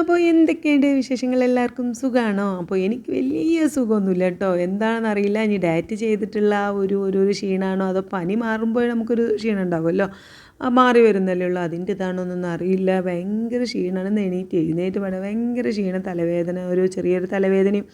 അപ്പോൾ എന്തൊക്കെയുണ്ട് വിശേഷങ്ങൾ എല്ലാവർക്കും സുഖമാണോ അപ്പോൾ എനിക്ക് വലിയ സുഖമൊന്നുമില്ല കേട്ടോ. എന്താണെന്ന് അറിയില്ല ഇനി ഡയറ്റ് ചെയ്തിട്ടുള്ള ഒരു ഒരു ക്ഷീണമാണോ അതോ പനി മാറുമ്പോൾ നമുക്കൊരു ക്ഷീണം ഉണ്ടാവുമല്ലോ. ആ മാറി വരുന്നല്ലേ ഉള്ളൂ. അതിന്റെ ഇതാണോന്നൊന്നും അറിയില്ല. ഭയങ്കര ക്ഷീണമാണ് എണീറ്റ് എഴുന്നേറ്റ് പാടെ ഭയങ്കര ക്ഷീണം തലവേദന ഒരു ചെറിയൊരു തലവേദനയും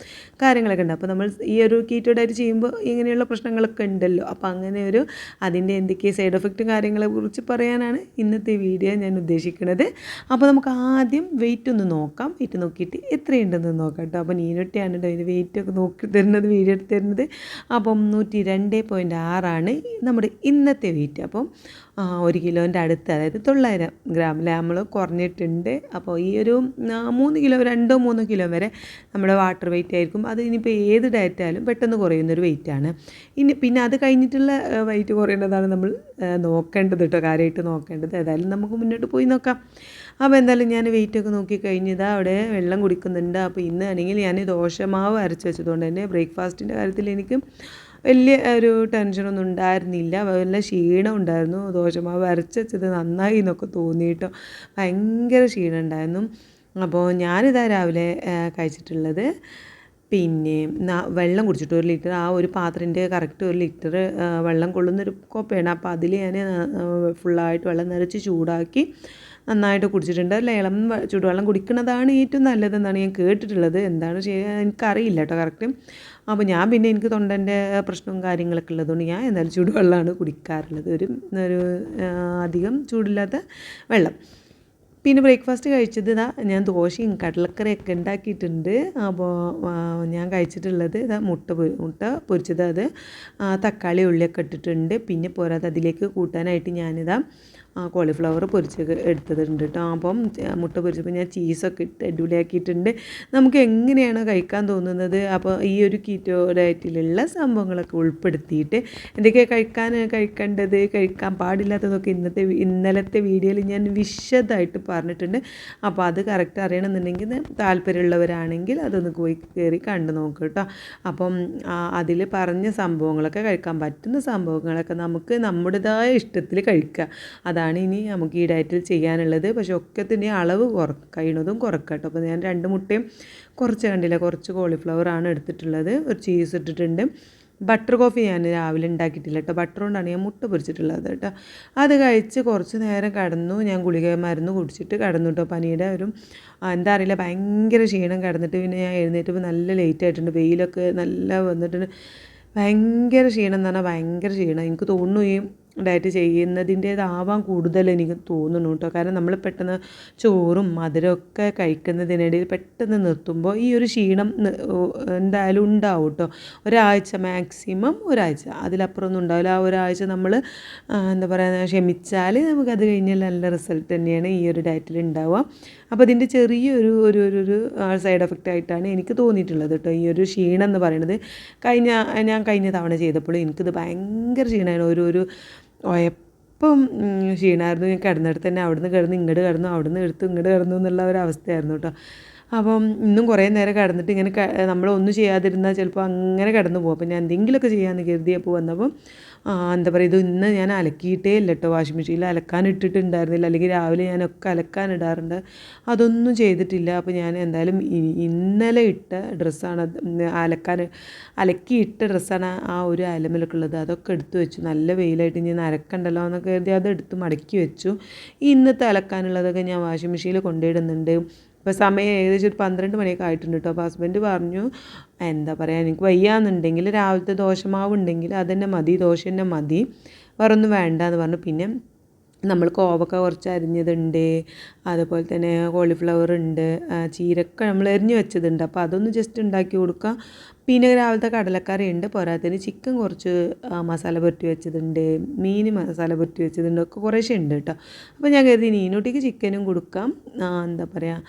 കാര്യങ്ങളൊക്കെ ഉണ്ട്. അപ്പോൾ നമ്മൾ ഈ ഒരു കീറ്റോ ഡയറ്റ് ചെയ്യുമ്പോൾ ഇങ്ങനെയുള്ള പ്രശ്നങ്ങളൊക്കെ ഉണ്ടല്ലോ. അപ്പോൾ അങ്ങനെ ഒരു അതിന്റെ എന്തൊക്കെ സൈഡ് എഫക്റ്റും കാര്യങ്ങളെ കുറിച്ച് പറയാനാണ് ഇന്നത്തെ വീഡിയോ ഞാൻ ഉദ്ദേശിക്കുന്നത്. അപ്പോൾ നമുക്ക് ആദ്യം വെയിറ്റ് ഒന്ന് നോക്കാം. വെയിറ്റ് നോക്കിയിട്ട് എത്രയുണ്ടെന്ന് നോക്കാം കേട്ടോ അപ്പോൾ നീനൊട്ടിയാണ് കേട്ടോ ഇതിന് വെയിറ്റ് ഒക്കെ നോക്കി തരുന്നത് വീഡിയോ എടുത്ത് തരുന്നത്. അപ്പം നൂറ്റി രണ്ട് പോയിന്റ് ആറാണ് നമ്മുടെ ഇന്നത്തെ വെയിറ്റ് അപ്പം ഒരു കിലോന്റെ അടുത്ത് അതായത് തൊള്ളായിരം ഗ്രാമിൽ നമ്മൾ കുറഞ്ഞിട്ടുണ്ട്. അപ്പോൾ ഈ ഒരു മൂന്ന് കിലോ രണ്ടോ മൂന്നോ കിലോ വരെ നമ്മുടെ വാട്ടർ വെയിറ്റ് ആയിരിക്കും. അത് ഇനിയിപ്പോൾ ഏത് ഡയറ്റ് ആയാലും പെട്ടെന്ന് കുറയുന്നൊരു വെയിറ്റാണ് ഇനി പിന്നെ അത് കഴിഞ്ഞിട്ടുള്ള വെയിറ്റ് കുറയേണ്ടതാണ് നമ്മൾ നോക്കേണ്ടത് കേട്ടോ കാര്യമായിട്ട് നോക്കേണ്ടത്. ഏതായാലും നമുക്ക് മുന്നോട്ട് പോയി നോക്കാം. അപ്പോൾ എന്തായാലും ഞാൻ വെയിറ്റൊക്കെ നോക്കി കഴിഞ്ഞതാ അവിടെ വെള്ളം കുടിക്കുന്നുണ്ട്. അപ്പോൾ ഇന്ന് ആണെങ്കിൽ ഞാൻ ദോശമാവ് അരച്ച് വെച്ചതുകൊണ്ട് തന്നെ ബ്രേക്ക്ഫാസ്റ്റിന്റെ കാര്യത്തിൽ എനിക്ക് വലിയ ഒരു ടെൻഷനൊന്നും ഉണ്ടായിരുന്നില്ല. വല്ല ക്ഷീണം ഉണ്ടായിരുന്നു. ദോശമാവ് അരച്ചത് നന്നായി എന്നൊക്കെ തോന്നിയിട്ടോ ഭയങ്കര ക്ഷീണം ഉണ്ടായിരുന്നു. അപ്പോൾ ഞാനിതാ രാവിലെ കഴിച്ചിട്ടുള്ളത് പിന്നെ വെള്ളം കുടിച്ചിട്ട് ഒരു ലിറ്റർ ആ ഒരു പാത്രത്തിന്റെ കറക്റ്റ് ഒരു ലിറ്റർ വെള്ളം കൊള്ളുന്നൊരു കോപ്പയാണ്. അപ്പോൾ അതിൽ ഞാൻ ഫുള്ളായിട്ട് വെള്ളം നിറച്ച് ചൂടാക്കി നന്നായിട്ട് കുടിച്ചിട്ടുണ്ട്. അല്ല ഇളം ചൂടുവെള്ളം കുടിക്കുന്നതാണ് ഏറ്റവും നല്ലതെന്നാണ് ഞാൻ കേട്ടിട്ടുള്ളത്. എന്താണ് ചെയ്യുക എനിക്കറിയില്ല കേട്ടോ കറക്റ്റ് അപ്പോൾ ഞാൻ പിന്നെ എനിക്ക് തൊണ്ടന്റെ പ്രശ്നവും കാര്യങ്ങളൊക്കെ ഉള്ളതുകൊണ്ട് ഞാൻ എന്നാലും ചൂടുവെള്ളമാണ് കുടിക്കാറുള്ളത്. ഒരു ഒരു അധികം ചൂടില്ലാത്ത വെള്ളം. പിന്നെ ബ്രേക്ക്ഫാസ്റ്റ് കഴിച്ചത് ഇതാ ഞാൻ ദോശയും കടലക്കറിയൊക്കെ ഉണ്ടാക്കിയിട്ടുണ്ട്. അപ്പോൾ ഞാൻ കഴിച്ചിട്ടുള്ളത് ഇതാ മുട്ട മുട്ട പൊരിച്ചത് അത് തക്കാളി ഉള്ളിയൊക്കെ ഇട്ടിട്ടുണ്ട്. പിന്നെ പോരാതെ അതിലേക്ക് കൂട്ടാനായിട്ട് ഞാനിതാ കോളിഫ്ലവർ പൊരിച്ച് എടുത്തതുണ്ട് കേട്ടോ അപ്പം മുട്ട പൊരിച്ചപ്പോൾ ഞാൻ ചീസൊക്കെ ഇട്ട് അടിപൊളിയാക്കിയിട്ടുണ്ട്. നമുക്ക് എങ്ങനെയാണ് കഴിക്കാൻ തോന്നുന്നത്? അപ്പോൾ ഈ ഒരു കീറ്റോ ഡയറ്റിലുള്ള സംഭവങ്ങളൊക്കെ ഉൾപ്പെടുത്തിയിട്ട് എന്തൊക്കെയാണ് കഴിക്കാൻ കഴിക്കേണ്ടത്? കഴിക്കാൻ പാടില്ലാത്തതൊക്കെ ഇന്നത്തെ ഇന്നലത്തെ വീഡിയോയിൽ ഞാൻ വിശദമായിട്ട് പറഞ്ഞിട്ടുണ്ട്. അപ്പോൾ അത് കറക്റ്റ് അറിയണമെന്നുണ്ടെങ്കിൽ താല്പര്യമുള്ളവരാണെങ്കിൽ അതൊന്ന് പോയി കയറി കണ്ടു നോക്കുക കേട്ടോ അപ്പം അതിൽ പറഞ്ഞ സംഭവങ്ങളൊക്കെ കഴിക്കാൻ പറ്റുന്ന സംഭവങ്ങളൊക്കെ നമുക്ക് നമ്മുടേതായ ഇഷ്ടത്തിൽ കഴിക്കുക. അതാണ് ഇനി നമുക്ക് ഈ ഡയറ്റിൽ ചെയ്യാനുള്ളത്. പക്ഷേ ഒക്കത്തിന്റെ അളവ് കുറ കഴിയുന്നതും കുറക്കട്ടോ കേട്ടോ. അപ്പോൾ ഞാൻ രണ്ട് മുട്ടയും കുറച്ച് കണ്ടില്ല കുറച്ച് കോളിഫ്ലവർ ആണ് എടുത്തിട്ടുള്ളത്. ഒരു ചീസ് ഇട്ടിട്ടുണ്ട്. ബട്ടർ കോഫി ഞാൻ രാവിലെ ഉണ്ടാക്കിയിട്ടില്ല കേട്ടോ. ബട്ടർ കൊണ്ടാണ് ഞാൻ മുട്ട പൊരിച്ചിട്ടുള്ളത് കേട്ടോ. അത് കഴിച്ച് കുറച്ച് നേരം കടന്നു. ഞാൻ ഗുളിക മരുന്ന് കുടിച്ചിട്ട് കടന്നു കേട്ടോ. പനിയുടെ ഒരു എന്താ അറിയില്ല ഭയങ്കര ക്ഷീണം കിടന്നിട്ട് പിന്നെ ഞാൻ എഴുന്നേറ്റപ്പോൾ നല്ല ലേറ്റ് ആയിട്ടുണ്ട്. വെയിലൊക്കെ നല്ല വന്നിട്ടുണ്ട്. ഭയങ്കര ക്ഷീണം എന്ന് പറഞ്ഞാൽ ഭയങ്കര ക്ഷീണം. എനിക്ക് തോന്നുന്നു ഈ ഡയറ്റ് ചെയ്യുന്നതിന്റേതാവാം കൂടുതൽ എനിക്ക് തോന്നുന്നു കേട്ടോ. കാരണം നമ്മൾ പെട്ടെന്ന് ചോറും മധുരമൊക്കെ കഴിക്കുന്നതിനിടയിൽ പെട്ടെന്ന് നിർത്തുമ്പോൾ ഈ ഒരു ക്ഷീണം എന്തായാലും ഉണ്ടാവും കേട്ടോ. ഒരാഴ്ച മാക്സിമം ഒരാഴ്ച. അതിലപ്പുറം ഒന്നും ഉണ്ടാവില്ല. ആ ഒരാഴ്ച നമ്മൾ എന്താ പറയുക ക്ഷമിച്ചാൽ നമുക്കത് കഴിഞ്ഞാൽ നല്ല റിസൾട്ട് തന്നെയാണ് ഈ ഒരു ഡയറ്റിൽ ഉണ്ടാവുക. അപ്പോൾ ഇതിന്റെ ചെറിയൊരു ഒരു ഒരു ഒരു സൈഡ് എഫക്റ്റ് ആയിട്ടാണ് എനിക്ക് തോന്നിയിട്ടുള്ളത് കേട്ടോ. ഈ ഒരു ക്ഷീണം എന്ന് പറയുന്നത്. കഴിഞ്ഞ ഞാൻ കഴിഞ്ഞ തവണ ചെയ്തപ്പോൾ എനിക്കിത് ഭയങ്കര ക്ഷീണമാണ് ഒരു ഒരു എപ്പം ക്ഷീണമായിരുന്നു ഞാൻ കിടന്നിടത്ത് തന്നെ അവിടുന്ന് കിടന്ന് ഇങ്ങോട്ട് കിടന്നു അവിടുന്ന് എടുത്ത് ഇങ്ങോട്ട് കിടന്നു എന്നുള്ള ഒരു അവസ്ഥയായിരുന്നു കേട്ടോ. അപ്പം ഇന്നും കുറേ നേരം കിടന്നിട്ട് ഇങ്ങനെ നമ്മളൊന്നും ചെയ്യാതിരുന്നാൽ ചിലപ്പോൾ അങ്ങനെ കിടന്നു പോകും. അപ്പം ഞാൻ എന്തെങ്കിലുമൊക്കെ ചെയ്യാമെന്ന് കരുതിയപ്പോൾ വന്നപ്പം എന്താ പറയുക ഇത് ഇന്ന് ഞാൻ അലക്കിയിട്ടേ ഇല്ല കേട്ടോ വാഷിംഗ് മെഷീനിൽ അലക്കാൻ ഇട്ടിട്ടുണ്ടായിരുന്നില്ല. അല്ലെങ്കിൽ രാവിലെ ഞാനൊക്കെ അലക്കാൻ ഇടാറുണ്ട്. അതൊന്നും ചെയ്തിട്ടില്ല. അപ്പോൾ ഞാൻ എന്തായാലും ഇന്നലെ ഇട്ട ഡ്രസ്സാണ് അലക്കാൻ അലക്കി ഇട്ട ഡ്രസ്സാണ് ആ ഒരു അലമിലൊക്കെ ഉള്ളത്. അതൊക്കെ എടുത്തു വെച്ചു. നല്ല വെയിലായിട്ട് ഇനി അലക്കണ്ടല്ലോ എന്നൊക്കെ കരുതി അത് എടുത്ത് മടക്കി വെച്ചു. ഇന്നത്തെ അലക്കാനുള്ളതൊക്കെ ഞാൻ വാഷിംഗ് മെഷീനിൽ കൊണ്ടിടുന്നുണ്ട് ഇപ്പോൾ സമയം ഏകദേശം ഒരു പന്ത്രണ്ട് മണിയൊക്കെ ആയിട്ടുണ്ട് കേട്ടോ. അപ്പോൾ ഹസ്ബൻഡ് പറഞ്ഞു എന്താ പറയുക എനിക്ക് വയ്യാന്നുണ്ടെങ്കിൽ രാവിലത്തെ ദോശമാവ് ഉണ്ടെങ്കിൽ അതന്നെ മതി ദോശ തന്നെ മതി. വേറൊന്നും വേണ്ട എന്ന് പറഞ്ഞു. പിന്നെ നമ്മൾ കോവക്ക കുറച്ച് അരിഞ്ഞതുണ്ട് അതുപോലെ തന്നെ കോളിഫ്ലവർ ഉണ്ട് ചീരക്ക നമ്മൾ എരിഞ്ഞു വെച്ചതുണ്ട്. അപ്പോൾ അതൊന്ന് ജസ്റ്റ് ഉണ്ടാക്കി കൊടുക്കുക പിന്നെ രാവിലത്തെ കടലക്കറി ഉണ്ട്. പോരാത്തതിന് ചിക്കൻ കുറച്ച് മസാല പുരട്ടി വെച്ചതുണ്ട്. മീൻ മസാല പുരട്ടി വെച്ചതുണ്ട്. ഒക്കെ കുറേശ്ശെ ഉണ്ട് കേട്ടോ. അപ്പോൾ ഞാൻ കരുതി നീനൂട്ടിക്ക് ചിക്കനും കൊടുക്കാം. എന്താ പറയുക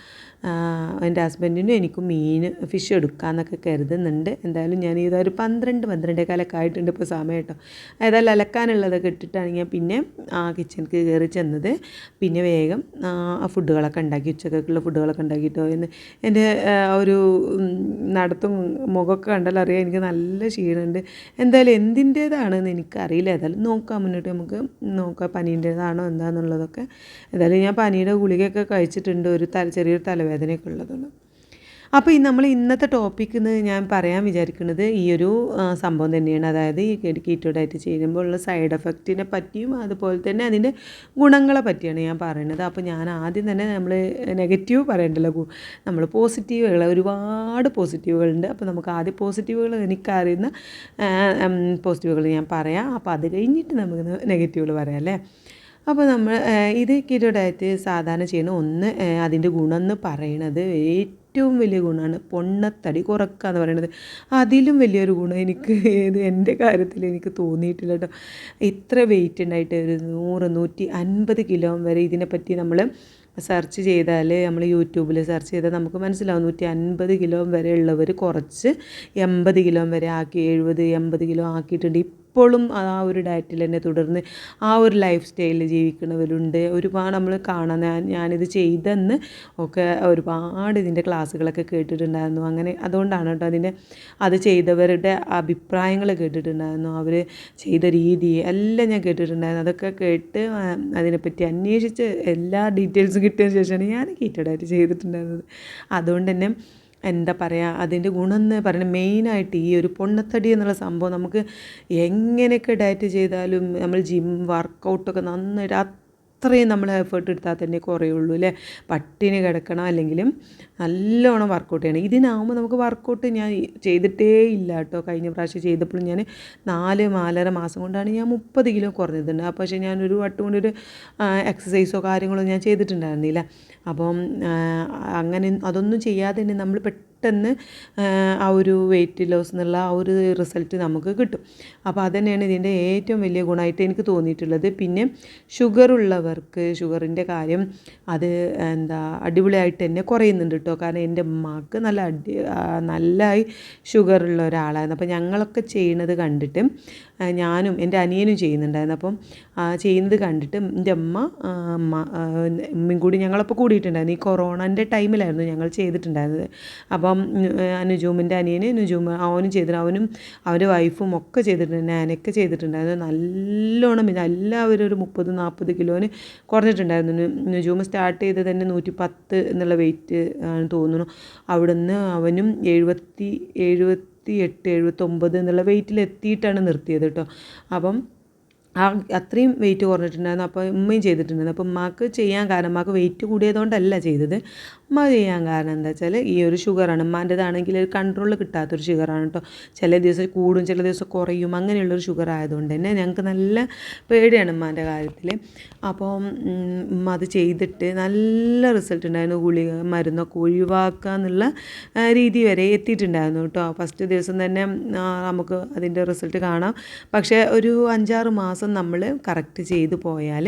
എന്റെ ഹസ്ബൻഡിനും എനിക്കും മീൻ ഫിഷ് എടുക്കാമെന്നൊക്കെ കരുതുന്നുണ്ട്. എന്തായാലും ഞാൻ ഇതൊരു പന്ത്രണ്ട് പന്ത്രണ്ടേക്കാലൊക്കെ ആയിട്ടുണ്ട് ഇപ്പോൾ സമയം കേട്ടോ. ഏതായാലും അലക്കാനുള്ളതൊക്കെ ഇട്ടിട്ടാണ് ഞാൻ പിന്നെ ആ കിച്ചണിക്ക് കയറി ചെന്നത്. പിന്നെ വേഗം ആ ഫുഡുകളൊക്കെ ഉണ്ടാക്കി ഉച്ചക്കൊക്കെയുള്ള ഫുഡുകളൊക്കെ ഉണ്ടാക്കിയിട്ട് എന്ന് എന്റെ ഒരു നടത്തും മുഖമൊക്കെ മുഖമൊക്കെ കണ്ടാൽ അറിയാം എനിക്ക് നല്ല ക്ഷീണമുണ്ട്. എന്തായാലും എന്തിന്റേതാണെന്ന് എനിക്കറിയില്ല. ഏതായാലും നോക്കാം മുന്നോട്ട് നമുക്ക് നോക്കാം പനീന്റേതാണോ എന്താണെന്നുള്ളതൊക്കെ ഏതായാലും ഞാൻ പനിയുടെ ഗുളികയൊക്കെ കഴിച്ചിട്ടുണ്ട്. ഒരു തല ചെറിയൊരു തലവേദനയൊക്കെ ഉള്ളതുകൊണ്ട്. അപ്പോൾ ഈ നമ്മൾ ഇന്നത്തെ ടോപ്പിക്ക് എന്ന് ഞാൻ പറയാൻ വിചാരിക്കുന്നത് ഈ ഒരു സംഭവം തന്നെയാണ്. അതായത് ഈ കീറ്റോ ഡയറ്റ് ചെയ്യുമ്പോൾ ഉള്ള സൈഡ് എഫക്റ്റിനെ പറ്റിയും അതുപോലെ തന്നെ അതിന്റെ ഗുണങ്ങളെ പറ്റിയാണ് ഞാൻ പറയുന്നത്. അപ്പോൾ ഞാൻ ആദ്യം തന്നെ നമ്മൾ നെഗറ്റീവ് പറയണ്ടല്ലോ. നമ്മൾ പോസിറ്റീവുകൾ ഒരുപാട് പോസിറ്റീവുകളുണ്ട് അപ്പോൾ നമുക്ക് ആദ്യം പോസിറ്റീവുകൾ എനിക്കറിയുന്ന പോസിറ്റീവുകൾ ഞാൻ പറയാം. അപ്പോൾ അത് കഴിഞ്ഞിട്ട് നമുക്ക് നെഗറ്റീവുകൾ പറയാം അല്ലേ? അപ്പോൾ നമ്മൾ ഇത് കീറ്റോ ഡയറ്റ് സാധാരണ ചെയ്യുന്ന ഒന്ന് അതിന്റെ ഗുണം എന്ന് പറയണത് ഏറ്റവും വലിയ ഗുണമാണ് പൊണ്ണത്തടി കുറക്കുക എന്ന് പറയുന്നത് അതിലും വലിയൊരു ഗുണം എനിക്ക് ഏത് എന്റെ കാര്യത്തിൽ എനിക്ക് തോന്നിയിട്ടില്ല കേട്ടോ. ഇത്ര വെയിറ്റ് ഉണ്ടായിട്ട് ഒരു നൂറ് നൂറ്റി അൻപത് കിലോ വരെ ഇതിനെപ്പറ്റി നമ്മൾ സെർച്ച് ചെയ്താൽ നമ്മൾ യൂട്യൂബിൽ സെർച്ച് ചെയ്താൽ നമുക്ക് മനസ്സിലാവും. നൂറ്റി അൻപത് കിലോ വരെ ഉള്ളവർ കുറച്ച് എൺപത് കിലോ വരെ ആക്കി എഴുപത് എൺപത് കിലോ ആക്കിയിട്ടുണ്ട്. ഇപ്പോഴും ആ ഒരു ഡയറ്റിൽ തന്നെ തുടർന്ന് ആ ഒരു ലൈഫ് സ്റ്റൈലിൽ ജീവിക്കുന്നവരുണ്ട്. ഒരുപാട് നമ്മൾ കാണാൻ ഞാനിത് ചെയ്തെന്ന് ഒക്കെ ഒരുപാട് ഇതിന്റെ ക്ലാസ്സുകളൊക്കെ കേട്ടിട്ടുണ്ടായിരുന്നു. അങ്ങനെ അതുകൊണ്ടാണ് കേട്ടോ അതിന്റെ അത് ചെയ്തവരുടെ അഭിപ്രായങ്ങൾ കേട്ടിട്ടുണ്ടായിരുന്നു. അവർ ചെയ്ത രീതി എല്ലാം ഞാൻ കേട്ടിട്ടുണ്ടായിരുന്നു. അതൊക്കെ കേട്ട് അതിനെപ്പറ്റി അന്വേഷിച്ച് എല്ലാ ഡീറ്റെയിൽസും കിട്ടിയ ശേഷമാണ് ഞാൻ കീറ്റഡായിട്ട് ചെയ്തിട്ടുണ്ടായിരുന്നത്. അതുകൊണ്ട് തന്നെ എന്താ പറയുക അതിന്റെ ഗുണം എന്ന് പറയുന്നത് മെയിനായിട്ട് ഈ ഒരു പൊണ്ണത്തടി എന്നുള്ള സംഭവം നമുക്ക് എങ്ങനെയൊക്കെ ഡയറ്റ് ചെയ്താലും നമ്മൾ ജിം വർക്കൗട്ടൊക്കെ നന്നായിട്ട് അത്രയും നമ്മൾ എഫേർട്ട് എടുത്താൽ തന്നെ കുറയുള്ളൂ അല്ലേ? പട്ടിണി കിടക്കണം അല്ലെങ്കിലും നല്ലോണം വർക്കൗട്ട് ചെയ്യണം. ഇതിനാകുമ്പോൾ നമുക്ക് വർക്കൗട്ട് ഞാൻ ചെയ്തിട്ടേ ഇല്ല കേട്ടോ. കഴിഞ്ഞ പ്രാവശ്യം ചെയ്തപ്പോൾ ഞാൻ നാല് നാലര മാസം കൊണ്ടാണ് ഞാൻ മുപ്പത് കിലോ കുറഞ്ഞിട്ടുണ്ട്. അപ്പോൾ പക്ഷേ ഞാനൊരു വട്ടം കൊണ്ടൊരു എക്സസൈസോ കാര്യങ്ങളോ ഞാൻ ചെയ്തിട്ടുണ്ടായിരുന്നില്ല. അപ്പം അങ്ങനെ അതൊന്നും ചെയ്യാതെ തന്നെ നമ്മൾ പെട്ടെന്ന് ആ ഒരു വെയിറ്റ് ലോസ് എന്നുള്ള ആ ഒരു റിസൾട്ട് നമുക്ക് കിട്ടും. അപ്പോൾ അതുതന്നെയാണ് ഇതിന്റെ ഏറ്റവും വലിയ ഗുണമായിട്ട് എനിക്ക് തോന്നിയിട്ടുള്ളത്. പിന്നെ ഷുഗർ ഉള്ളവർക്ക് ഷുഗറിന്റെ കാര്യം അത് എന്താ അടിപൊളിയായിട്ട് തന്നെ കുറയുന്നുണ്ട് കേട്ടോ. കാരണം എന്റെ ഉമ്മാക്ക് നല്ല അടി നല്ലതായി ഷുഗറുള്ള ഒരാളായിരുന്നു. അപ്പോൾ ഞങ്ങളൊക്കെ ചെയ്യുന്നത് കണ്ടിട്ട് ഞാനും എന്റെ അനിയനും ചെയ്യുന്നുണ്ടായിരുന്നു. അപ്പം ചെയ്യുന്നത് കണ്ടിട്ട് എന്റെ അമ്മ അമ്മ ഉമ്മയും കൂടി ഞങ്ങളപ്പോൾ കൂടിയിട്ടുണ്ടായിരുന്നു. ഈ കൊറോണന്റെ ടൈമിലായിരുന്നു ഞങ്ങൾ ചെയ്തിട്ടുണ്ടായിരുന്നത്. അപ്പം അനുജൂമിന്റെ അനിയന് അനുജൂമ അവനും ചെയ്തിട്ട് അവനും അവന്റെ വൈഫും ഒക്കെ ചെയ്തിട്ടുണ്ട് ഞാനൊക്കെ ചെയ്തിട്ടുണ്ടായിരുന്നു. നല്ലോണം എല്ലാവരും ഒരു മുപ്പത് നാൽപ്പത് കിലോന് കുറഞ്ഞിട്ടുണ്ടായിരുന്നു. അനുജൂമ സ്റ്റാർട്ട് ചെയ്ത് തന്നെ നൂറ്റി പത്ത് എന്നുള്ള വെയിറ്റ് തോന്നുന്നു. അവിടുന്ന് അവനും എഴുപത്തി എഴുപത്തി എട്ട് എഴുപത്തൊമ്പത് എന്നുള്ള വെയിറ്റിൽ എത്തിയിട്ടാണ് നിർത്തിയത് കേട്ടോ അപ്പം ആ അത്രയും വെയിറ്റ് കുറഞ്ഞിട്ടുണ്ടായിരുന്നു. അപ്പോൾ ഉമ്മയും ചെയ്തിട്ടുണ്ടായിരുന്നു. അപ്പോൾ ഉമ്മാക്ക് ചെയ്യാൻ കാരണം ഉമ്മാക്ക് വെയിറ്റ് കൂടിയതുകൊണ്ടല്ല ചെയ്തത്. ഉമ്മ ചെയ്യാൻ കാരണം എന്താ വെച്ചാൽ ഈ ഒരു ഷുഗറാണ് ഉമ്മാന്റെതാണെങ്കിൽ ഒരു കൺട്രോൾ കിട്ടാത്തൊരു ഷുഗറാണ് കേട്ടോ ചില ദിവസം കൂടും ചില ദിവസം കുറയും അങ്ങനെയുള്ളൊരു ഷുഗർ ആയതുകൊണ്ട് തന്നെ ഞങ്ങൾക്ക് നല്ല പേടിയാണ് ഉമ്മാന്റെ കാര്യത്തിൽ. അപ്പോൾ ഉമ്മ അത് ചെയ്തിട്ട് നല്ല റിസൾട്ട് ഉണ്ടായിരുന്നു. ഗുളിക മരുന്നൊക്കെ ഒഴിവാക്കുക എന്നുള്ള രീതി വരെ എത്തിയിട്ടുണ്ടായിരുന്നു കേട്ടോ ഫസ്റ്റ് ദിവസം തന്നെ നമുക്ക് അതിന്റെ റിസൾട്ട് കാണാം. പക്ഷേ ഒരു അഞ്ചാറ് മാസം നമ്മൾ കറക്റ്റ് ചെയ്തു പോയാൽ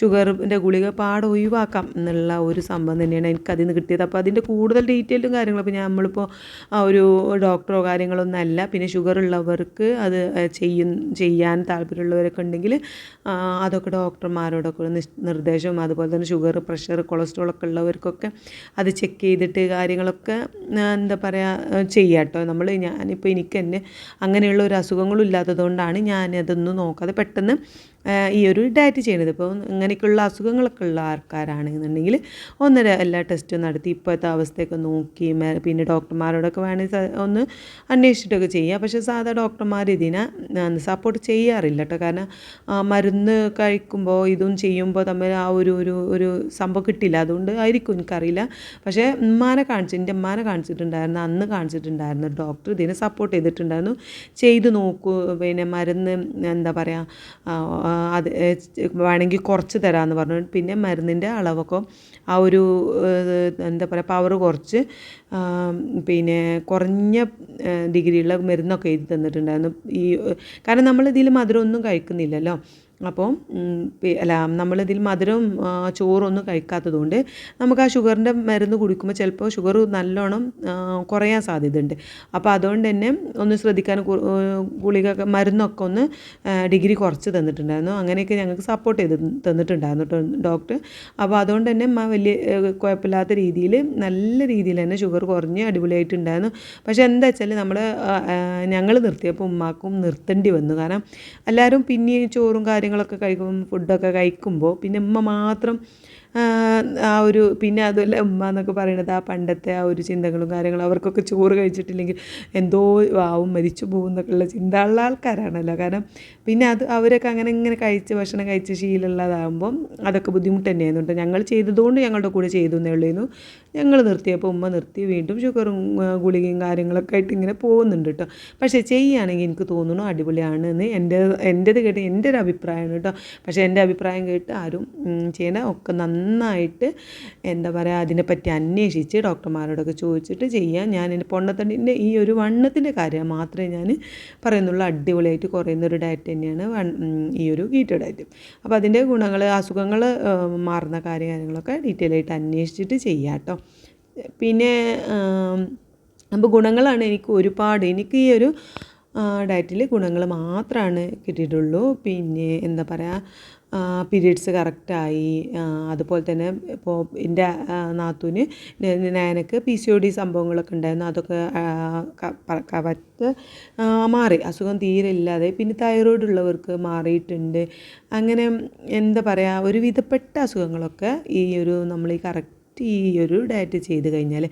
ഷുഗറിന്റെ ഗുളിക പാടെ ഒഴിവാക്കാം എന്നുള്ള ഒരു സംഭവം തന്നെയാണ് എനിക്ക് അതിൽ നിന്ന് കിട്ടിയത്. അപ്പോൾ അതിന്റെ കൂടുതൽ ഡീറ്റെയിലും കാര്യങ്ങളും അപ്പോൾ നമ്മളിപ്പോൾ ഒരു ഡോക്ടറോ കാര്യങ്ങളൊന്നും അല്ല പിന്നെ ഷുഗർ ഉള്ളവർക്ക് അത് ചെയ്യും ചെയ്യാൻ താല്പര്യമുള്ളവരൊക്കെ ഉണ്ടെങ്കിൽ അതൊക്കെ ഡോക്ടർമാരോടൊക്കെ നിർദ്ദേശവും അതുപോലെ തന്നെ ഷുഗർ പ്രഷർ കൊളസ്ട്രോൾ ഒക്കെ ഉള്ളവർക്കൊക്കെ അത് ചെക്ക് ചെയ്തിട്ട് കാര്യങ്ങളൊക്കെ എന്താ പറയുക ചെയ്യാം കേട്ടോ നമ്മൾ ഞാനിപ്പോൾ എനിക്ക് തന്നെ അങ്ങനെയുള്ള ഒരു അസുഖങ്ങളും ഇല്ലാത്തതുകൊണ്ടാണ് ഞാനതൊന്നും നോക്കാതെ പെട്ടെന്ന് ഈ ഒരു ഡയറ്റ് ചെയ്യണത് ഇപ്പോൾ ഇങ്ങനെയൊക്കെയുള്ള അസുഖങ്ങളൊക്കെ ഉള്ള ആൾക്കാരാണെന്നുണ്ടെങ്കിൽ ഒന്നര എല്ലാ ടെസ്റ്റും നടത്തി ഇപ്പോഴത്തെ അവസ്ഥയൊക്കെ നോക്കി പിന്നെ ഡോക്ടർമാരോടൊക്കെ വേണമെങ്കിൽ ഒന്ന് അന്വേഷിച്ചിട്ടൊക്കെ ചെയ്യുക. പക്ഷേ സാധാ ഡോക്ടർമാർ ഇതിനെ സപ്പോർട്ട് ചെയ്യാറില്ല കേട്ടോ. കാരണം മരുന്ന് കഴിക്കുമ്പോൾ ഇതും ചെയ്യുമ്പോൾ തമ്മിൽ ആ ഒരു ഒരു ഒരു സംഭവം കിട്ടില്ല. അതുകൊണ്ട് ആയിരിക്കും എനിക്കറിയില്ല. പക്ഷേ ഉമ്മാനെ കാണിച്ചു എന്റെ ഉമ്മാനെ കാണിച്ചിട്ടുണ്ടായിരുന്നു. അന്ന് കാണിച്ചിട്ടുണ്ടായിരുന്നു. ഡോക്ടർ ഇതിനെ സപ്പോർട്ട് ചെയ്തിട്ടുണ്ടായിരുന്നു. ചെയ്ത് നോക്കൂ. പിന്നെ മരുന്ന് എന്താ പറയുക അത് വേണമെങ്കിൽ കുറച്ച് തരാമെന്ന് പറഞ്ഞു. പിന്നെ മരുന്നിന്റെ അളവൊക്കെ ആ ഒരു എന്താ പറയുക പവർ കുറച്ച് പിന്നെ കുറഞ്ഞ ഡിഗ്രിയുള്ള മരുന്നൊക്കെ എഴുതി തന്നിട്ടുണ്ടായിരുന്നു. ഈ കാരണം നമ്മൾ ഇതിൽ മധുരമൊന്നും കഴിക്കുന്നില്ലല്ലോ. അപ്പോൾ അല്ല നമ്മളിതിൽ മധുരം ചോറൊന്നും കഴിക്കാത്തതുകൊണ്ട് നമുക്ക് ആ ഷുഗറിന്റെ മരുന്ന് കുടിക്കുമ്പോൾ ചിലപ്പോൾ ഷുഗർ നല്ലോണം കുറയാൻ സാധ്യതയുണ്ട്. അപ്പോൾ അതുകൊണ്ട് തന്നെ ഒന്ന് ശ്രദ്ധിക്കാൻ ഗുളിക മരുന്നൊക്കെ ഒന്ന് ഡിഗ്രി കുറച്ച് തന്നിട്ടുണ്ടായിരുന്നു. അങ്ങനെയൊക്കെ ഞങ്ങൾക്ക് സപ്പോർട്ട് ചെയ്ത് തന്നിട്ടുണ്ടായിരുന്നു ഡോക്ടർ. അപ്പോൾ അതുകൊണ്ട് തന്നെ വലിയ കുഴപ്പമില്ലാത്ത രീതിയിൽ നല്ല രീതിയിൽ തന്നെ ഷുഗർ കുറഞ്ഞ് അടിപൊളിയായിട്ടുണ്ടായിരുന്നു. പക്ഷേ എന്താ വെച്ചാൽ നമ്മൾ ഞങ്ങൾ നിർത്തിയപ്പോൾ ഉമ്മാക്കും നിർത്തേണ്ടി വന്നു. കാരണം എല്ലാവരും പിന്നെയും ചോറും കാര്യങ്ങളൊക്കെ കഴിക്കും ഫുഡൊക്കെ കഴിക്കുമ്പോൾ പിന്നെ ഉമ്മ മാത്രം ആ ഒരു പിന്നെ അതുമല്ല ഉമ്മ എന്നൊക്കെ പറയണത് ആ പണ്ടത്തെ ആ ഒരു ചിന്തകളും കാര്യങ്ങളും അവർക്കൊക്കെ ചോറ് കഴിച്ചിട്ടില്ലെങ്കിൽ എന്തോ ആവും മരിച്ചു പോകും എന്നൊക്കെയുള്ള ചിന്ത ഉള്ള ആൾക്കാരാണല്ലോ. കാരണം പിന്നെ അത് അവരൊക്കെ അങ്ങനെ ഇങ്ങനെ കഴിച്ച് ഭക്ഷണം കഴിച്ച് ശീലമുള്ളതാകുമ്പം അതൊക്കെ ബുദ്ധിമുട്ട് തന്നെയായിരുന്നു കേട്ടോ. ഞങ്ങൾ ചെയ്തതുകൊണ്ട് ഞങ്ങളുടെ കൂടെ ചെയ്തു എന്നേ ഞങ്ങൾ നിർത്തിയപ്പോൾ ഉമ്മ നിർത്തി വീണ്ടും ഷുഗറും ഗുളികയും കാര്യങ്ങളൊക്കെ ആയിട്ട് ഇങ്ങനെ പോകുന്നുണ്ട് കേട്ടോ. പക്ഷേ ചെയ്യുകയാണെങ്കിൽ എനിക്ക് തോന്നുന്നു അടിപൊളിയാണ് എന്ന് എന്റെ എന്റേത് കേട്ട് എന്റെ ഒരു അഭിപ്രായമാണ് കേട്ടോ. പക്ഷേ എന്റെ അഭിപ്രായം കേട്ട് ആരും ചെയ്യണ ഒക്കെ നന്നായിട്ട് എന്താ പറയുക അതിനെപ്പറ്റി അന്വേഷിച്ച് ഡോക്ടർമാരോടൊക്കെ ചോദിച്ചിട്ട് ചെയ്യാം. ഞാൻ എന്റെ പൊണ്ണത്തണ്ടിന്റെ ഈ ഒരു വണ്ണത്തിന്റെ കാര്യം മാത്രമേ ഞാൻ പറയുന്നുള്ളൂ. അടിപൊളിയായിട്ട് കുറയുന്ന ഒരു ഡയറ്റ് തന്നെയാണ് ഈ ഒരു കീറ്റോ ഡയറ്റ് അപ്പോൾ അതിന്റെ ഗുണങ്ങൾ അസുഖങ്ങൾ മാറുന്ന കാര്യം കാര്യങ്ങളൊക്കെ ഡീറ്റെയിൽ ആയിട്ട് അന്വേഷിച്ചിട്ട് ചെയ്യാം കേട്ടോ. പിന്നെ അപ്പോൾ ഗുണങ്ങളാണ് എനിക്ക് ഒരുപാട്. എനിക്ക് ഈ ഒരു ഡയറ്റിൽ ഗുണങ്ങൾ മാത്രമാണ് കിട്ടിയിട്ടുള്ളൂ. പിന്നെ എന്താ പറയുക പീരീഡ്സ് കറക്റ്റായി അതുപോലെ തന്നെ ഇപ്പോൾ എന്റെ നാത്തൂന് നയനക്ക് പി സി ഒ ഡി സംഭവങ്ങളൊക്കെ ഉണ്ടായിരുന്നു. അതൊക്കെ കറക്റ്റ് മാറി. അസുഖം തീരെ ഇല്ലാതെ. പിന്നെ തൈറോയ്ഡ് ഉള്ളവർക്ക് മാറിയിട്ടുണ്ട്. അങ്ങനെ എന്താ പറയുക ഒരു വിധപ്പെട്ട അസുഖങ്ങളൊക്കെ ഈ ഒരു നമ്മൾ ഈ കറക്റ്റ് ഈ ഒരു ഡയറ്റ് ചെയ്ത് കഴിഞ്ഞാൽ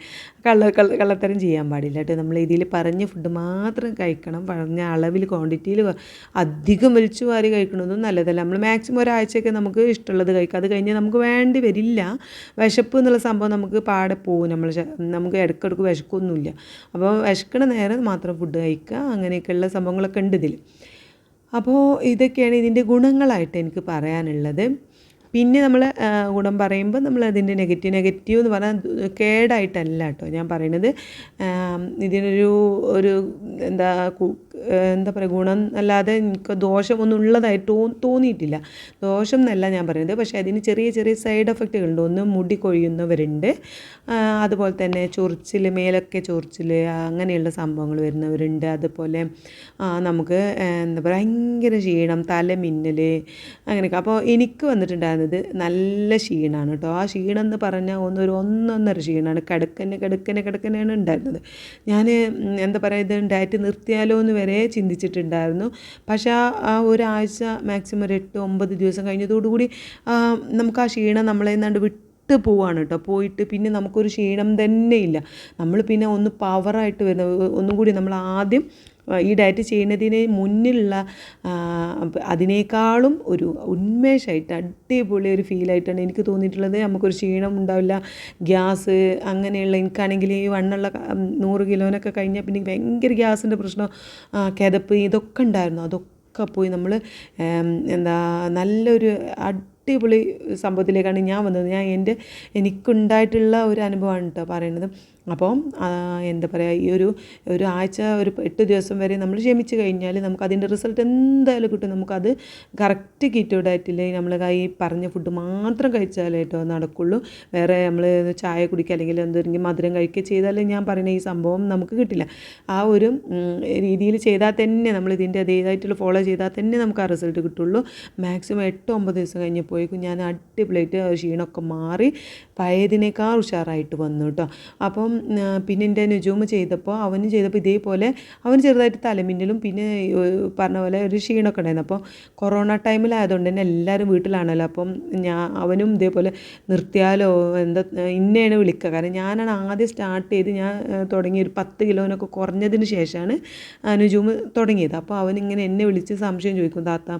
കള്ള കള്ള കള്ളത്തരം ചെയ്യാൻ പാടില്ല കേട്ടോ. നമ്മൾ ഇതിൽ പറഞ്ഞ ഫുഡ് മാത്രം കഴിക്കണം. പറഞ്ഞ അളവിൽ ക്വാണ്ടിറ്റിയിൽ അധികം വലിച്ചു വാരി കഴിക്കണമൊന്നും നല്ലതല്ല. നമ്മൾ മാക്സിമം ഒരാഴ്ചയൊക്കെ നമുക്ക് ഇഷ്ടമുള്ളത് കഴിക്കാം. അത് കഴിഞ്ഞാൽ നമുക്ക് വേണ്ടി വരില്ല. വിശപ്പ് എന്നുള്ള സംഭവം നമുക്ക് പാടെ പോകും നമ്മൾ നമുക്ക് ഇടയ്ക്കിടയ്ക്ക് വിശക്കൊന്നുമില്ല. അപ്പോൾ വിശക്കണ നേരം മാത്രം ഫുഡ് കഴിക്കുക. അങ്ങനെയൊക്കെയുള്ള സംഭവങ്ങളൊക്കെ ഉണ്ട് ഇതിൽ അപ്പോൾ ഇതൊക്കെയാണ് ഇതിന്റെ ഗുണങ്ങളായിട്ട് എനിക്ക് പറയാനുള്ളത്. പിന്നെ നമ്മൾ ഗുണം പറയുമ്പോൾ നമ്മൾ അതിന്റെ നെഗറ്റീവ് നെഗറ്റീവ് എന്ന് പറഞ്ഞാൽ കേടായിട്ടല്ല കേട്ടോ. ഞാൻ പറയണത് ഇതിനൊരു ഒരു എന്താ എന്താ പറയുക ഗുണം അല്ലാതെ എനിക്ക് ദോഷമൊന്നും ഉള്ളതായി തോ തോന്നിയിട്ടില്ല. ദോഷം എന്നല്ല ഞാൻ പറയുന്നത് പക്ഷേ അതിന് ചെറിയ ചെറിയ സൈഡ് എഫക്റ്റുകളുണ്ട് ഒന്ന് മുടി കൊഴിയുന്നവരുണ്ട്. അതുപോലെ തന്നെ ചൊറിച്ചിൽ മേലൊക്കെ ചൊറിച്ചിൽ അങ്ങനെയുള്ള സംഭവങ്ങൾ വരുന്നവരുണ്ട്. അതുപോലെ നമുക്ക് എന്താ പറയുക ഭയങ്കര ക്ഷീണം തലമിന്നൽ അങ്ങനെയൊക്കെ. അപ്പോൾ എനിക്ക് വന്നിട്ടുണ്ടായിരുന്നത് നല്ല ക്ഷീണമാണ് കേട്ടോ ആ ക്ഷീണം എന്ന് പറഞ്ഞാൽ ഒന്നൊരു ഒന്നൊന്നര ക്ഷീണമാണ് കിടക്കന്നെ കിടക്കന്നെ കിടക്കന്നെയാണ് ഉണ്ടായിരുന്നത്. ഞാൻ എന്താ പറയുക ഇത് ഡയറ്റ് നിർത്തിയാലോ എന്ന് വരെ ചിന്തിച്ചിട്ടുണ്ടായിരുന്നു. പക്ഷേ ആ ഒരാഴ്ച മാക്സിമം ഒരു എട്ട് ഒമ്പത് ദിവസം കഴിഞ്ഞതോടുകൂടി നമുക്ക് ആ ക്ഷീണം നമ്മളെ വിട്ട് വിട്ട് പോവാണ് കേട്ടോ പോയിട്ട് പിന്നെ നമുക്കൊരു ക്ഷീണം തന്നെ ഇല്ല. നമ്മൾ പിന്നെ ഒന്ന് പവറായിട്ട് വരുന്ന ഒന്നും കൂടി നമ്മൾ ആദ്യം ഈ ഡയറ്റ് ചെയ്യുന്നതിന് മുന്നിലുള്ള അതിനേക്കാളും ഒരു ഉന്മേഷമായിട്ട് അടിപൊളി ഒരു ഫീലായിട്ടാണ് എനിക്ക് തോന്നിയിട്ടുള്ളത്. നമുക്കൊരു ക്ഷീണം ഉണ്ടാവില്ല. ഗ്യാസ് അങ്ങനെയുള്ള എനിക്കാണെങ്കിൽ ഈ വണ്ണുള്ള നൂറ് കിലോനൊക്കെ കഴിഞ്ഞാൽ പിന്നെ ഭയങ്കര ഗ്യാസിന്റെ പ്രശ്നം കിതപ്പ് ഇതൊക്കെ ഉണ്ടായിരുന്നു. അതൊക്കെ പോയി നമ്മൾ എന്താ നല്ലൊരു അടിപൊളി സംഭവത്തിലേക്കാണ് ഞാൻ വന്നത്. ഞാൻ എന്റെ എനിക്കുണ്ടായിട്ടുള്ള ഒരു അനുഭവമാണ് കേട്ടോ പറയുന്നത്. അപ്പം എന്താ പറയുക ഈ ഒരു ഒരു ആഴ്ച ഒരു എട്ട് ദിവസം വരെ നമ്മൾ ക്ഷമിച്ച് കഴിഞ്ഞാൽ നമുക്ക് അതിന്റെ റിസൾട്ട് എന്തായാലും കിട്ടും. നമുക്കത് കറക്റ്റ് കീറ്റോ നമ്മൾ ഈ പറഞ്ഞ ഫുഡ് മാത്രം കഴിച്ചാലേ കേട്ടോ നടക്കുള്ളൂ. വേറെ നമ്മൾ ചായ കുടിക്കുക അല്ലെങ്കിൽ എന്തെങ്കിലും മധുരം കഴിക്കുക ചെയ്താലേ ഞാൻ പറയുന്ന ഈ സംഭവം നമുക്ക് കിട്ടില്ല. ആ ഒരു രീതിയിൽ ചെയ്താൽ തന്നെ നമ്മൾ ഇതിന്റെ അതേതായിട്ടുള്ള ഫോളോ ചെയ്താൽ തന്നെ നമുക്ക് ആ റിസൾട്ട് കിട്ടുള്ളൂ. മാക്സിമം എട്ട് ഒമ്പത് ദിവസം കഴിഞ്ഞപ്പോഴേക്കും ഞാൻ അടിപൊളിയായിട്ട് ക്ഷീണമൊക്കെ മാറി പഴയതിനേക്കാൾ ഉഷാറായിട്ട് വന്നു കേട്ടോ. അപ്പം പിന്നെ എന്റെ നുജൂമ് ചെയ്തപ്പോൾ അവന് ചെയ്തപ്പോൾ ഇതേപോലെ അവന് ചെറുതായിട്ട് തലമിന്നലും പിന്നെ പറഞ്ഞ പോലെ ഒരു ക്ഷീണമൊക്കെ ഉണ്ടായിരുന്നു. അപ്പോൾ കൊറോണ ടൈമിലായതുകൊണ്ട് തന്നെ എല്ലാവരും വീട്ടിലാണല്ലോ. അപ്പം ഞാൻ അവനും ഇതേപോലെ നിർത്തിയാലോ എന്താ ഇന്നെയാണ് വിളിക്കുക. കാരണം ഞാനാണ് ആദ്യം സ്റ്റാർട്ട് ചെയ്ത് ഞാൻ തുടങ്ങിയ ഒരു പത്ത് കിലോനൊക്കെ കുറഞ്ഞതിന് ശേഷമാണ് നുജൂമ് തുടങ്ങിയത്. അപ്പോൾ അവനിങ്ങനെ എന്നെ വിളിച്ച് സംശയം ചോദിക്കും താത്ത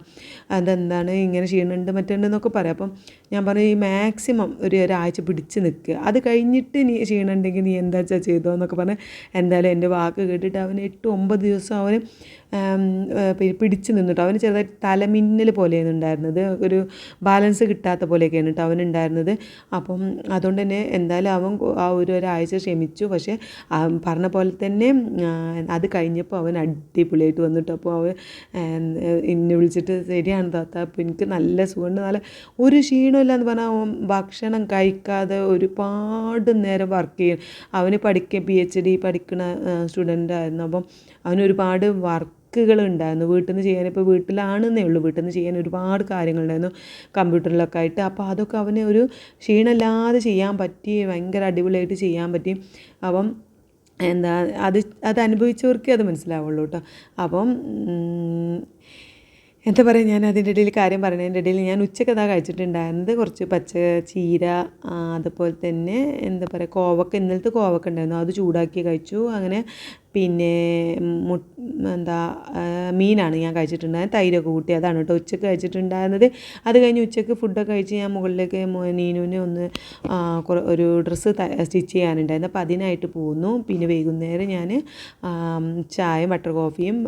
അതെന്താണ്? ഇങ്ങനെ ക്ഷീണമുണ്ട് മറ്റുണ്ടെന്നൊക്കെ പറയാം. അപ്പം ഞാൻ പറഞ്ഞു ഈ മാക്സിമം ഒരു ഒരാഴ്ച പിടിച്ച് നിൽക്കുക അത് കഴിഞ്ഞിട്ട് നീ ക്ഷീണമുണ്ടെങ്കിൽ നീ എന്താ വെച്ചാൽ ചെയ്തോ എന്നൊക്കെ പറഞ്ഞ് എന്തായാലും എന്റെ വാക്ക് കേട്ടിട്ട് അവന് എട്ട് ഒമ്പത് ദിവസം അവന് പിടിച്ചു നിന്നിട്ട് അവന് ചെറുതായിട്ട് തലമിന്നൽ പോലെയാണ് ഉണ്ടായിരുന്നത്. ഒരു ബാലൻസ് കിട്ടാത്ത പോലെയൊക്കെയാണ് കേട്ടോ അവനുണ്ടായിരുന്നത്. അപ്പം അതുകൊണ്ട് തന്നെ എന്തായാലും അവൻ ആ ഒരു ഒരാഴ്ച ക്ഷമിച്ചു. പക്ഷേ പറഞ്ഞ പോലെ തന്നെ അത് കഴിഞ്ഞപ്പോൾ അവൻ അടിപൊളിയായിട്ട് വന്നിട്ട് അപ്പോൾ അവൻ എന്നെ വിളിച്ചിട്ട് ശരിയാണ് താത്ത അപ്പോൾ എനിക്ക് നല്ല സുഖമുണ്ട്. നല്ല ഒരു ക്ഷീണമില്ല എന്ന് പറഞ്ഞാൽ ഭക്ഷണം കഴിക്കാതെ ഒരുപാട് നേരം വർക്ക് ചെയ്യും അവന് പഠിക്ക പി എച്ച് ഡി പഠിക്കുന്ന സ്റ്റുഡന്റ് ആയിരുന്നു. അപ്പം അവന് ഒരുപാട് വർക്കുകൾ ഉണ്ടായിരുന്നു വീട്ടിൽ നിന്ന് ചെയ്യാൻ ഇപ്പോൾ വീട്ടിലാണെന്നേ ഉള്ളൂ. വീട്ടിൽ നിന്ന് ചെയ്യാൻ ഒരുപാട് കാര്യങ്ങളുണ്ടായിരുന്നു. കമ്പ്യൂട്ടറിലൊക്കെ ആയിട്ട്. അപ്പോൾ അതൊക്കെ അവന് ഒരു ക്ഷീണമില്ലാതെ ചെയ്യാൻ പറ്റി. ഭയങ്കര അടിപൊളിയായിട്ട് ചെയ്യാൻ പറ്റി. അപ്പം എന്താ അത് അത് അനുഭവിച്ചവർക്കേ അത് മനസ്സിലാവുള്ളൂ കേട്ടോ. അപ്പം എന്താ പറയുക ഞാൻ അതിന്റെ ഇടയിൽ കാര്യം പറയുന്നതിന്റെ ഇടയിൽ ഞാൻ ഉച്ചയ്ക്ക് അതാ കഴിച്ചിട്ടുണ്ടായിരുന്നത് കുറച്ച് പച്ച ചീര അതുപോലെ തന്നെ എന്താ പറയുക കോവക്ക ഇന്നലത്തെ കോവക്ക ഉണ്ടായിരുന്നു. അത് ചൂടാക്കി കഴിച്ചു. അങ്ങനെ പിന്നെ എന്താ മീനാണ് ഞാൻ കഴിച്ചിട്ടുണ്ടായത് തൈരൊക്കെ കൂട്ടി അതാണ് കേട്ടോ ഉച്ചയ്ക്ക് കഴിച്ചിട്ടുണ്ടായിരുന്നത്. അത് കഴിഞ്ഞ് ഉച്ചയ്ക്ക് ഫുഡൊക്കെ കഴിച്ച് ഞാൻ മുകളിലേക്ക് നീനുവിനെ ഒന്ന് ഒരു ഡ്രസ്സ് സ്റ്റിച്ച് ചെയ്യാനുണ്ടായിരുന്നു. അപ്പോൾ അതിനായിട്ട് പോകുന്നു പിന്നെ വൈകുന്നേരം ഞാൻ ചായ ബട്ടർ കോഫിയും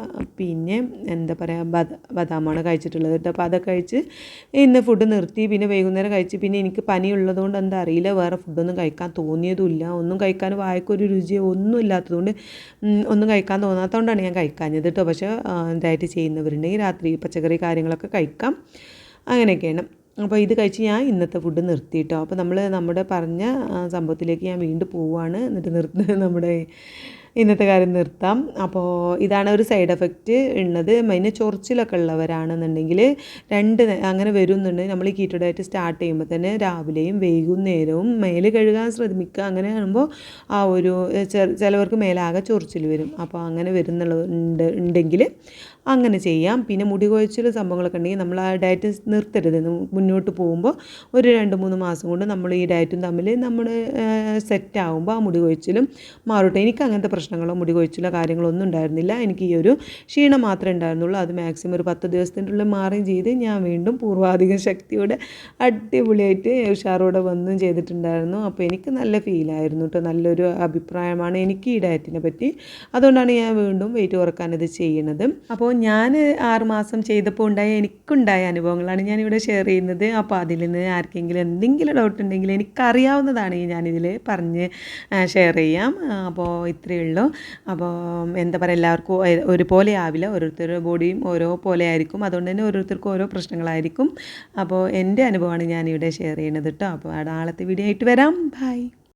പിന്നെ എന്താ പറയുക ബദ ബദാമാണ് കഴിച്ചിട്ടുള്ളത് കേട്ടോ. അപ്പോൾ അതൊക്കെ കഴിച്ച് ഇന്ന് ഫുഡ് നിർത്തി. പിന്നെ വൈകുന്നേരം കഴിച്ച് പിന്നെ എനിക്ക് പനി ഉള്ളതുകൊണ്ട് എന്താ അറിയില്ല. വേറെ ഫുഡൊന്നും കഴിക്കാൻ തോന്നിയതുമില്ല ഒന്നും കഴിക്കാൻ വായക്കൊരു രുചിയോ ഒന്നും ഇല്ലാത്തതുകൊണ്ട് ഒന്നും കഴിക്കാൻ തോന്നാത്തതുകൊണ്ടാണ് ഞാൻ കഴിക്കാഞ്ഞത് കേട്ടോ പക്ഷേ ഡയറ്റ് ചെയ്യുന്നവരുണ്ടെങ്കിൽ രാത്രി പച്ചക്കറി കാര്യങ്ങളൊക്കെ കഴിക്കാം. അങ്ങനെയൊക്കെയാണ്. അപ്പോൾ ഇത് കഴിച്ച് ഞാൻ ഇന്നത്തെ ഫുഡ് നിർത്തി കേട്ടോ അപ്പോൾ നമ്മൾ നമ്മുടെ പറഞ്ഞ സംഭവത്തിലേക്ക് ഞാൻ വീണ്ടും പോവുകയാണ് എന്നിട്ട് നിർത്ത് നമ്മുടെ ഇന്നത്തെ കാര്യം നിർത്താം. അപ്പോൾ ഇതാണ് ഒരു സൈഡ് എഫക്റ്റ് ഉള്ളത്. അതിന് ചൊറിച്ചിലൊക്കെ ഉള്ളവരാണെന്നുണ്ടെങ്കിൽ രണ്ട് അങ്ങനെ വരുന്നുണ്ടെങ്കിൽ നമ്മൾ ഈ കീറ്റോ ഡയറ്റ് സ്റ്റാർട്ട് ചെയ്യുമ്പോൾ തന്നെ രാവിലെയും വൈകുന്നേരവും മേൽ കഴുകാൻ ശ്രമിക്കുക അങ്ങനെ ആകുമ്പോൾ ആ ഒരു ചിലവർക്ക് മേലാകെ ചൊറിച്ചിൽ വരും. അപ്പോൾ അങ്ങനെ വരുന്നുള്ളത് ഉണ്ട് ഉണ്ടെങ്കിൽ അങ്ങനെ ചെയ്യാം. പിന്നെ മുടി കൊഴിച്ചിൽ സംഭവങ്ങളൊക്കെ ഉണ്ടെങ്കിൽ നമ്മൾ ആ ഡയറ്റ് നിർത്തരുത്. മുന്നോട്ട് പോകുമ്പോൾ ഒരു രണ്ട് മൂന്ന് മാസം കൊണ്ട് നമ്മൾ ഈ ഡയറ്റും തമ്മിൽ നമ്മൾ സെറ്റ് ആകുമ്പോൾ ആ മുടി കൊഴിച്ചിലും മാറട്ടെ. എനിക്ക് അങ്ങനത്തെ പ്രശ്നങ്ങളോ മുടി കൊഴിച്ചിലോ കാര്യങ്ങളോ ഒന്നും ഉണ്ടായിരുന്നില്ല. എനിക്ക് ഈ ഒരു ക്ഷീണം മാത്രമേ ഉണ്ടായിരുന്നുള്ളൂ. അത് മാക്സിമം ഒരു പത്ത് ദിവസത്തിന്റെ ഉള്ളിൽ മാറുകയും ചെയ്ത് ഞാൻ വീണ്ടും പൂർവാധികം ശക്തിയോടെ അടിപൊളിയായിട്ട് ഉഷാറോടെ വന്നും ചെയ്തിട്ടുണ്ടായിരുന്നു. അപ്പോൾ എനിക്ക് നല്ല ഫീലായിരുന്നു കേട്ടോ നല്ലൊരു അഭിപ്രായമാണ് എനിക്ക് ഈ ഡയറ്റിനെ പറ്റി. അതുകൊണ്ടാണ് ഞാൻ വീണ്ടും വെയിറ്റ് കുറക്കാനത് ചെയ്യണത്. അപ്പോൾ ഞാൻ ആറുമാസം ചെയ്തപ്പോൾ ഉണ്ടായ എനിക്കുണ്ടായ അനുഭവങ്ങളാണ് ഞാനിവിടെ ഷെയർ ചെയ്യുന്നത്. അപ്പോൾ അതിൽ നിന്ന് ആർക്കെങ്കിലും എന്തെങ്കിലും ഡൗട്ട് ഉണ്ടെങ്കിൽ എനിക്കറിയാവുന്നതാണ് ഞാനിതിൽ പറഞ്ഞ് ഷെയർ ചെയ്യാം. അപ്പോൾ ഇത്രയേ ഉള്ളൂ. അപ്പോൾ എന്താ പറയുക എല്ലാവർക്കും ഒരുപോലെ ആവില്ല. ഓരോരുത്തരുടെ ബോഡിയും ഓരോ പോലെ ആയിരിക്കും. അതുകൊണ്ട് തന്നെ ഓരോരുത്തർക്കും ഓരോ പ്രശ്നങ്ങളായിരിക്കും. അപ്പോൾ എന്റെ അനുഭവമാണ് ഞാനിവിടെ ഷെയർ ചെയ്യുന്നത് കേട്ടോ. അപ്പോൾ നാളത്തെ വീഡിയോ ആയിട്ട് വരാം. ബൈ